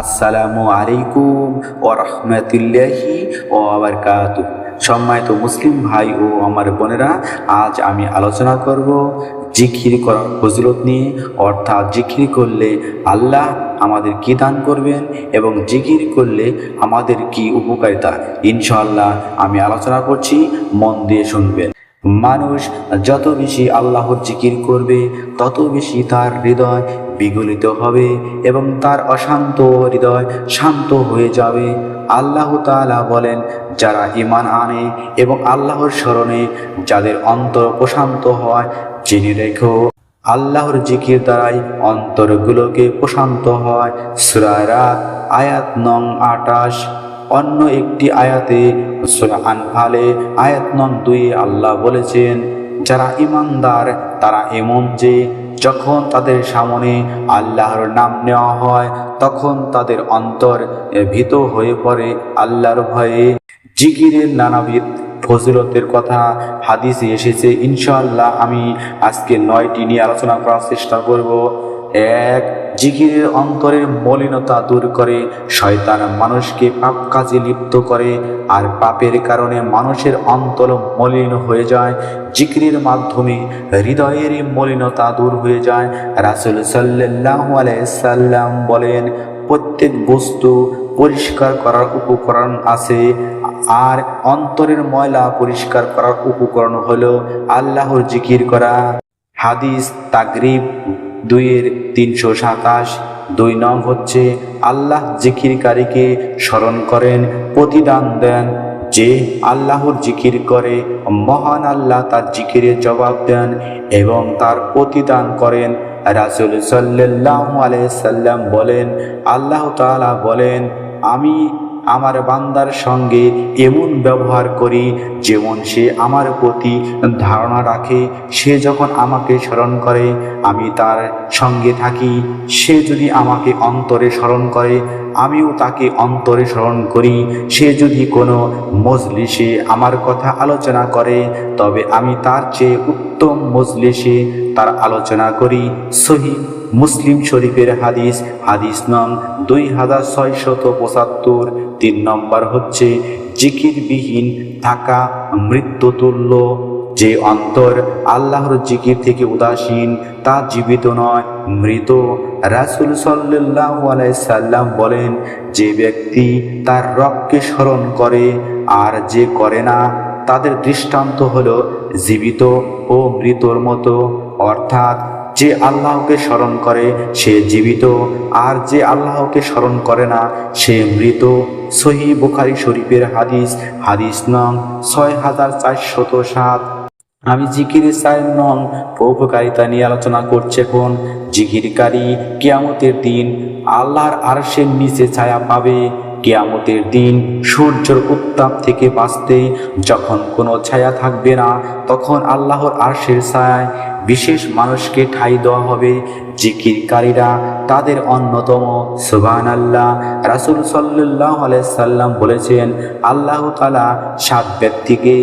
আসসালামু আলাইকুম ও রহমতুল্লাহি ও আবরকাত সম্মানিত মুসলিম ভাই ও আমার বোনেরা, আজ আমি আলোচনা করব জিকির করার ফজিলত নিয়ে। অর্থাৎ জিকির করলে আল্লাহ আমাদের কি দান করবেন এবং জিকির করলে আমাদের কি উপকারিতা? ইনশাআল্লাহ আমি আলোচনা করছি, মন দিয়ে শুনবেন। মানুষ যত বেশি আল্লাহর জিকির করবে, তত বেশি তার হৃদয় বিগলিত হবে এবং তার অশান্ত হৃদয় শান্ত হয়ে যাবে। আল্লাহ তাআলা বলেন, যারা ইমান আনে এবং আল্লাহর স্মরণে যাদের অন্তর প্রশান্ত হয়, জেনে রেখো, আল্লাহর জিকির দ্বারাই অন্তরগুলোকে প্রশান্ত হয়। সুরারাত আয়াত নং আটাশ অন্য একটি আয়াতে আনফালে আয়াত নং দুই আল্লাহ বলেছেন, যারা ইমানদার, তারা এমন যে, যখন তাদের সামনে আল্লাহর নাম নেওয়া হয়, তখন তাদের অন্তর ভীত হয়ে পড়ে আল্লাহর ভয়ে। জিকিরের নানাবিধ ফজিলতের কথা হাদিসে এসেছে, ইনশাআল্লাহ আমি আজকে নয়টি নিয়ে আলোচনা করার চেষ্টা করব। এক জিকিরের অন্তরের মলিনতা দূর করে, শয়তান মানুষকে পাপ কাজে লিপ্ত করে, আর পাপের কারণে মানুষের অন্তর মলিন হয়ে যায়। জিকিরের মাধ্যমে হৃদয়ের মলিনতা দূর হয়ে যায়। রাসুল সাল্লাহ সাল্লাম বলেন, প্রত্যেক বস্তু পরিষ্কার করার উপকরণ আছে, আর অন্তরের ময়লা পরিষ্কার করার উপকরণ হলো আল্লাহর জিকির করা। হাদিস তাগরিব দুইয়ের তিনশো সাতাশ। দুই নং হচ্ছে, আল্লাহ জিকিরকারীকে স্মরণ করেন, প্রতিদান দেন। যে আল্লাহর জিকির করে, মহান আল্লাহ তার জিকিরের জবাব দেন এবং তার প্রতিদান করেন। রাসুল সাল্লাহ সাল্লাম বলেন, আল্লাহ তাআলা বলেন, আমি আমার বান্দার সঙ্গে এমন ব্যবহার করি যেমন সে আমার প্রতি ধারণা রাখে, সে যখন আমাকে স্মরণ করে, আমি তার সঙ্গে থাকি, সে যদি আমাকে অন্তরে স্মরণ করে আমিও তাকে অন্তরে স্মরণ করি। সে যদি কোনো মজলিসে আমার কথা আলোচনা করে, তবে আমি তার চেয়ে উত্তম মজলিসে তার আলোচনা করি। সহি মুসলিম শরীফের হাদিস হাদিস নং দুই হাজার ছয়শত পঁচাত্তর, তিন নম্বর হচ্ছে, জিকিরবিহীন থাকা মৃত্যুতুল্য যে অন্তর আল্লাহর জিকির থেকে উদাসীন, তা জীবিত নয়, মৃত। রাসুল সাল্লাহ সাল্লাম বলেন, যে ব্যক্তি তার রবকে স্মরণ করে আর যে করে না, তাদের দৃষ্টান্ত হল জীবিত ও মৃতর মতো। অর্থাৎ যে আল্লাহকে স্মরণ করে, সে জীবিত, আর যে আল্লাহকে স্মরণ করে না, সে মৃত। সহি বুখারি শরীফের হাদিস হাদিস নং ছয় হাজার চারশত সাত। আমি জিকির সাহেব নন উপকারিতা নিয়ে আলোচনা করছে এখন জিকিরকারী কিয়ামতের দিন আল্লাহর আরশের নিচে ছায়া পাবে। কেয়ামতের দিন সূর্যের উত্তাপ থেকে বাঁচতে যখন কোনো ছায়া থাকবে না, তখন আল্লাহর আরশের ছায়ায় বিশেষ মানুষকে ঠাই দেওয়া হবে। জিকিরকারীরা তাদের অন্যতম সুবান আল্লাহ রাসুল সাল্লাহ সাল্লাম বলেছেন, আল্লাহ তালা সাত ব্যক্তিকে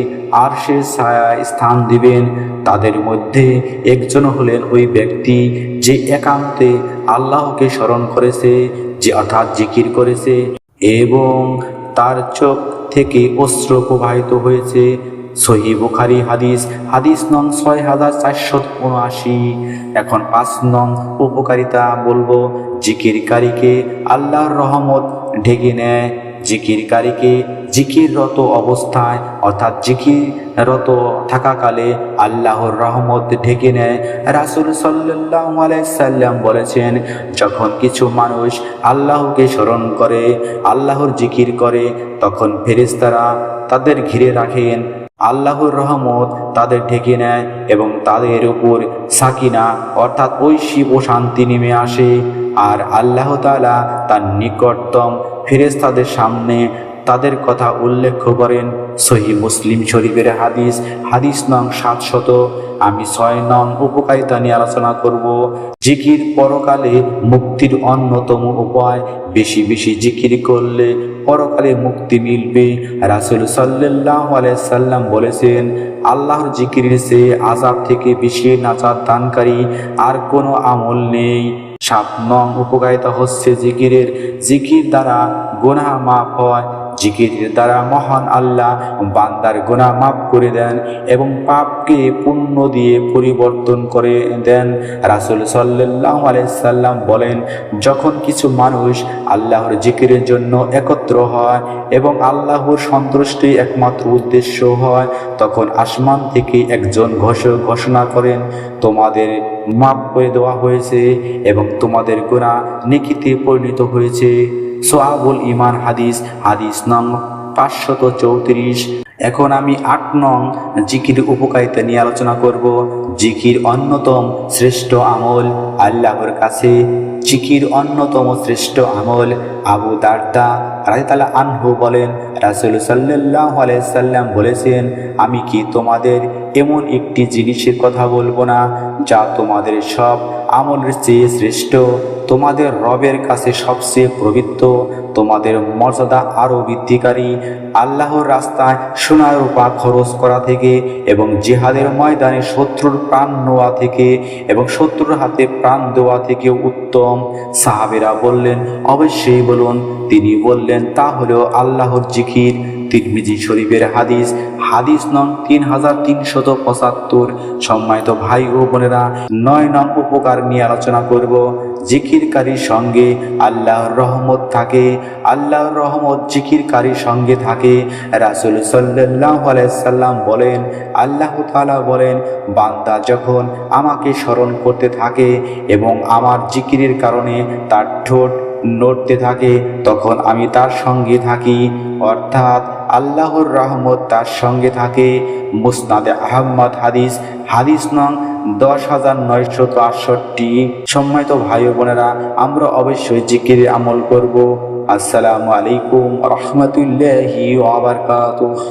আরশের ছায়ায় স্থান দিবেন। তাদের মধ্যে একজন হলেন ওই ব্যক্তি যে একান্তে আল্লাহকে স্মরণ করেছে, যে অর্থাৎ জিকির করেছে। এবং তার চোখ থেকে অস্ত্র প্রবাহিত হয়েছে। সহি বুখারি হাদিস হাদিস নং ছয় হাজার চারশো উনআশি। এখন পাঁচ নং উপকারিতা বলব, জিকিরকারীকে আল্লাহর রহমত ঢেকে নেয়। জিকিরকারীকে জিকিররত অবস্থায়, অর্থাৎ জিকিররত থাকাকালে আল্লাহর রহমত ঢেকে নেয়। রাসুল সাল্লাহ সাল্লাম বলেছেন, যখন কিছু মানুষ আল্লাহকে স্মরণ করে, আল্লাহর জিকির করে, তখন ফেরেস্তারা তাদের ঘিরে রাখেন। আল্লাহর রহমত তাদের ঢেকে নেয় এবং তাদের উপর সাকিনা, অর্থাৎ ঐশী ও শান্তি নেমে আসে। আর আল্লাহ তালা তার নিকটতম ফেরেস্তাদের সামনে তাদের কথা উল্লেখ করেন। সহি মুসলিম শরীফের হাদিস হাদিস নং সাতশত। আমি ছয় নং উপকারিতা নিয়ে আলোচনা করব। জিকির পরকালে মুক্তির অন্যতম উপায়, বেশি বেশি জিকির করলে পরকালে মুক্তি মিলবে। রাসুল সাল্লাহ সাল্লাম বলেছেন, আল্লাহর জিকিরের সে আজাব থেকে বেশি নাচার দানকারী আর কোনো আমল নেই। সাত নং উপকারিতা হচ্ছে জিকিরের। জিকির দ্বারা গুনাহ মাফ হয় জিকিরের দ্বারা মহান আল্লাহ বান্দার গুনাহ মাফ করে দেন এবং পাপকে পুণ্য দিয়ে পরিবর্তন করে দেন। রাসুল সাল্লাহ আলাইসাল্লাম বলেন, যখন কিছু মানুষ আল্লাহর জিকিরের জন্য একত্র হয় এবং আল্লাহর সন্তুষ্টি একমাত্র উদ্দেশ্য হয়, তখন আসমান থেকে একজন ঘোষ ঘোষণা করেন, তোমাদের মাপ করে দেওয়া হয়েছে এবং তোমাদের গুণা নিকিতে পরিণত হয়েছে। সোহাবুল ইমান হাদিস হাদিস নং পাঁচশত চৌত্রিশ। এখন আমি আট নং জিকির উপকারিতা নিয়ে আলোচনা করব। জিকির অন্যতম শ্রেষ্ঠ আমল আল্লাহর কাছে। জিকির অন্যতম শ্রেষ্ঠ আমল আবু দারদা রাজিতালা আনহু বলেন, রাসুল সাল্লাহ আলাইসাল্লাম বলেছেন, আমি কি তোমাদের এমন একটি জিনিসের কথা বলব না, যা তোমাদের সব আমলের চেয়ে শ্রেষ্ঠ? তোমাদের রবের কাছে সবচেয়ে পবিত্র তোমাদের মর্যাদা আরও বৃদ্ধিকারী, আল্লাহর রাস্তায় সোনার রূপা খরচ করা থেকে এবং জেহাদের ময়দানে শত্রুর প্রাণ নেওয়া থেকে এবং শত্রুর হাতে প্রাণ দেওয়া থেকে উত্তম। সাহাবেরা বললেন, অবশ্যই বলুন। তিনি বললেন, তা হলো আল্লাহর জিকির। তিরমিজি শরীফের হাদিস। হাদিস নং তিন হাজার তিনশত পঁচাত্তর। সম্মানিত ভাই ও বোনেরা, নয় নং উপকার নিয়ে আলোচনা করব। জিকিরকারীর সঙ্গে আল্লাহর রহমত থাকে। আল্লাহর রহমত জিকিরকারীর সঙ্গে থাকে। রাসুল সাল্লাহ আলাইসাল্লাম বলেন, আল্লাহ তালা বলেন, বান্দা যখন আমাকে স্মরণ করতে থাকে এবং আমার জিকিরের কারণে তার ঠোঁট নড়তে থাকে, তখন আমি তার সঙ্গে থাকি। অর্থাৎ আল্লাহর রহমত তার সঙ্গে থাকে। মুসনাদে আহম্মদ হাদিস হাদিস নং দশ হাজার নয়শো আটষট্টি। সম্মানিত ভাই বোনেরা, আমরা অবশ্যই জিকিরে আমল করব। আসসালামু আলাইকুম রহমতুল্লাহি